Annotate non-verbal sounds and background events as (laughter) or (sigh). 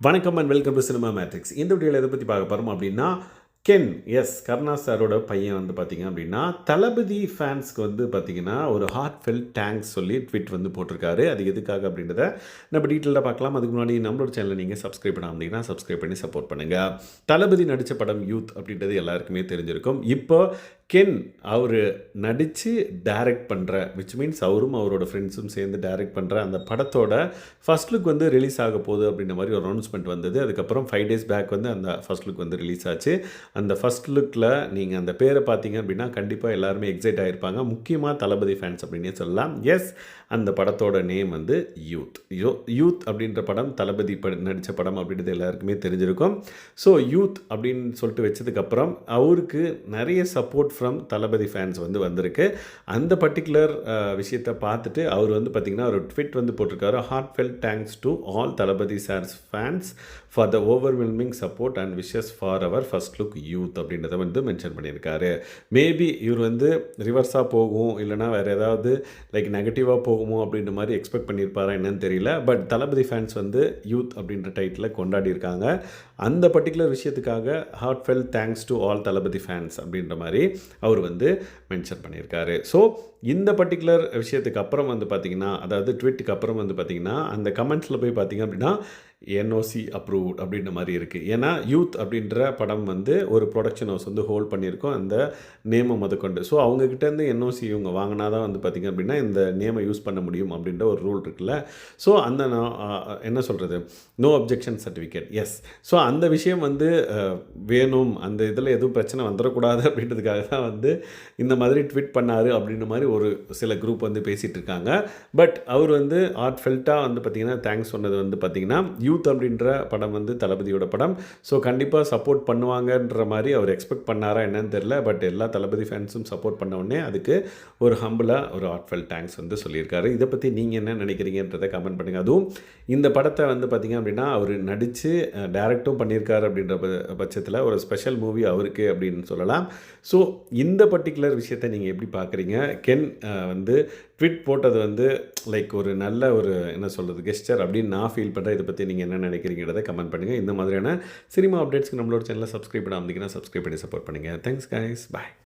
வணக்கம் and welcome to cinema matrix இந்த வீடியோவில் எதை பற்றி பார்க்க போகிறோம் அப்படின்னா கென் எஸ் கருணா சாரோட பையன் வந்து பார்த்தீங்க அப்படின்னா தளபதி ஃபேன்ஸ்க்கு வந்து பார்த்தீங்கன்னா ஒரு ஹார்ட் ஃபெல் டேங்க்ஸ் சொல்லி ட்விட் வந்து போட்டிருக்காரு. அது எதுக்காக அப்படின்றத நம்ம டீட்டெயிலாக பார்க்கலாம். அதுக்கு முன்னாடி நம்மளோட சேனலை நீங்கள் சப்ஸ்கிரைப் பண்ண அப்படின்னா சப்ஸ்கிரைப் பண்ணி சப்போர்ட் பண்ணுங்கள் தளபதி நடித்த படம் யூத் அப்படின்றது எல்லாருக்குமே தெரிஞ்சிருக்கும். இப்போ கென் அவர் நடித்து டைரக்ட் பண்ணுற விச் மீன்ஸ் அவரும் அவரோட ஃப்ரெண்ட்ஸும் சேர்ந்து டைரக்ட் பண்ணுற அந்த படத்தோட ஃபர்ஸ்ட் லுக் வந்து ரிலீஸ் ஆக போகுது அப்படின்ற மாதிரி ஒரு அனௌன்ஸ்மெண்ட் வந்தது. அதுக்கப்புறம் ஃபைவ் டேஸ் பேக் வந்து அந்த ஃபர்ஸ்ட் லுக் வந்து ரிலீஸ் ஆச்சு. அந்த ஃபர்ஸ்ட் லுக்கில் நீங்கள் அந்த பேரை பார்த்தீங்க அப்படின்னா கண்டிப்பாக எல்லாருமே எக்ஸைட் ஆகிருப்பாங்க முக்கியமாக தளபதி ஃபேன்ஸ் அப்படின்னே சொல்லலாம். எஸ் அந்த படத்தோட நேம் வந்து யூத் யோ யூத் அப்படின்ற படம் தளபதி ப நடித்த படம் அப்படின்றது எல்லாருக்குமே தெரிஞ்சிருக்கும். ஸோ யூத் அப்படின்னு சொல்லிட்டு வச்சதுக்கப்புறம் அவருக்கு நிறைய சப்போர்ட் ஃப்ரம் தளபதி ஃபேன்ஸ் வந்து வந்திருக்கு. அந்த பர்டிகுலர் விஷயத்தை பார்த்துட்டு அவர் வந்து பார்த்திங்கன்னா ஒரு ட்விட் வந்து போட்டிருக்காரு. Heartfelt thanks to all Thalapathy sir's fans for the overwhelming support and wishes for our first look youth அப்படின்றத வந்து மென்ஷன் பண்ணியிருக்காரு. மேபி இவர் வந்து ரிவர்ஸாக போகும் இல்லைனா வேறு ஏதாவது லைக் நெகட்டிவாக போகுமோ அப்படின்ற மாதிரி எக்ஸ்பெக்ட் பண்ணியிருப்பாரா என்னன்னு தெரியல. பட் தளபதி ஃபேன்ஸ் வந்து யூத் அப்படின்ற டைட்டில் கொண்டாடி இருக்காங்க அந்த பர்டிகுலர் விஷயத்துக்காக heartfelt thanks to all Thalapathy fans அப்படின்ற மாதிரி அவர் வந்து மென்ஷன் பண்ணியிருக்காரு. ஸோ இந்த பர்டிகுலர் விஷயத்துக்கு அப்புறம் வந்து பார்த்திங்கன்னா அதாவது ட்விட்டுக்கு அப்புறம் வந்து பார்த்திங்கன்னா அந்த கமெண்ட்ஸில் போய் பார்த்திங்க அப்படின்னா என்ஓசி அப்ரூவ்ட் அப்படின்ற மாதிரி இருக்குது ஏன்னா யூத் அப்படின்ற படம் வந்து ஒரு ப்ரொடக்ஷன் ஹவுஸ் வந்து ஹோல்ட் பண்ணியிருக்கோம். அந்த நேமை முதற்கொண்டு. ஸோ அவங்கக்கிட்டேருந்து என்ஓசி இவங்க வாங்கினா தான் வந்து பார்த்திங்க அப்படின்னா இந்த நேமை யூஸ் பண்ண முடியும் அப்படின்ற ஒரு ரூல் இருக்குல்ல. ஸோ அந்த என்ன சொல்கிறது no objection certificate yes so அந்த விஷயம் வந்து வேணும். அந்த இதில் எதுவும் பிரச்சனை வந்துடக்கூடாது (laughs) அப்படின்றதுக்காக தான் வந்து இந்த மாதிரி ட்விட் பண்ணார் அப்படின்ற மாதிரி ஒரு சில குரூப் வந்து பேசிகிட்டு இருக்காங்க. பட் அவர் வந்து ஆர்ட் ஃபெல்ட்டாக வந்து பார்த்திங்கன்னா தேங்க்ஸ் சொன்னது வந்து பார்த்திங்கன்னா யூத் அப்படின்ற படம் வந்து தளபதியோட படம். ஸோ கண்டிப்பாக சப்போர்ட் பண்ணுவாங்கன்ற மாதிரி அவர் எக்ஸ்பெக்ட் பண்ணாரா என்னன்னு தெரில பட் எல்லா தளபதி ஃபேன்ஸும் சப்போர்ட் பண்ண உடனே அதுக்கு ஒரு ஹம்பிளாக ஒரு ஆர்ட்ஃபெல் தேங்க்ஸ் வந்து சொல்லியிருக்காரு. இதை பற்றி நீங்கள் என்ன நினைக்கிறீங்கன்றதை கமெண்ட் பண்ணுங்கள் அதுவும் இந்த படத்தை வந்து பார்த்திங்க அப்படின்னா அவர் நடித்து டேரக்டும் பண்ணியிருக்காரு அப்படின்ற பட்சத்தில் ஒரு ஸ்பெஷல் மூவி அவருக்கு அப்படின்னு சொல்லலாம். ஸோ இந்த பர்டிகுலர் விஷயத்தை நீங்கள் எப்படி பார்க்குறீங்க கென் வந்து ட்விட் போட்டது வந்து லைக் ஒரு நல்ல ஒரு என்ன சொல்கிறது கெஸ்டர் அப்படின்னு நான் ஃபீல் பண்ணுறேன் இதை பற்றி நீங்கள் என்ன நினைக்கிறீங்கிறத கமெண்ட் பண்ணுங்கள் இந்த மாதிரியான சினிமா அப்டேட்ஸ்க்கு நம்மளோட சேனலை சப்ஸ்கிரைப் பண்ணாமல் சப்ஸ்கிரைப் பண்ணி சப்போர்ட் பண்ணுங்கள் தேங்க்ஸ் கைஸ் பாய்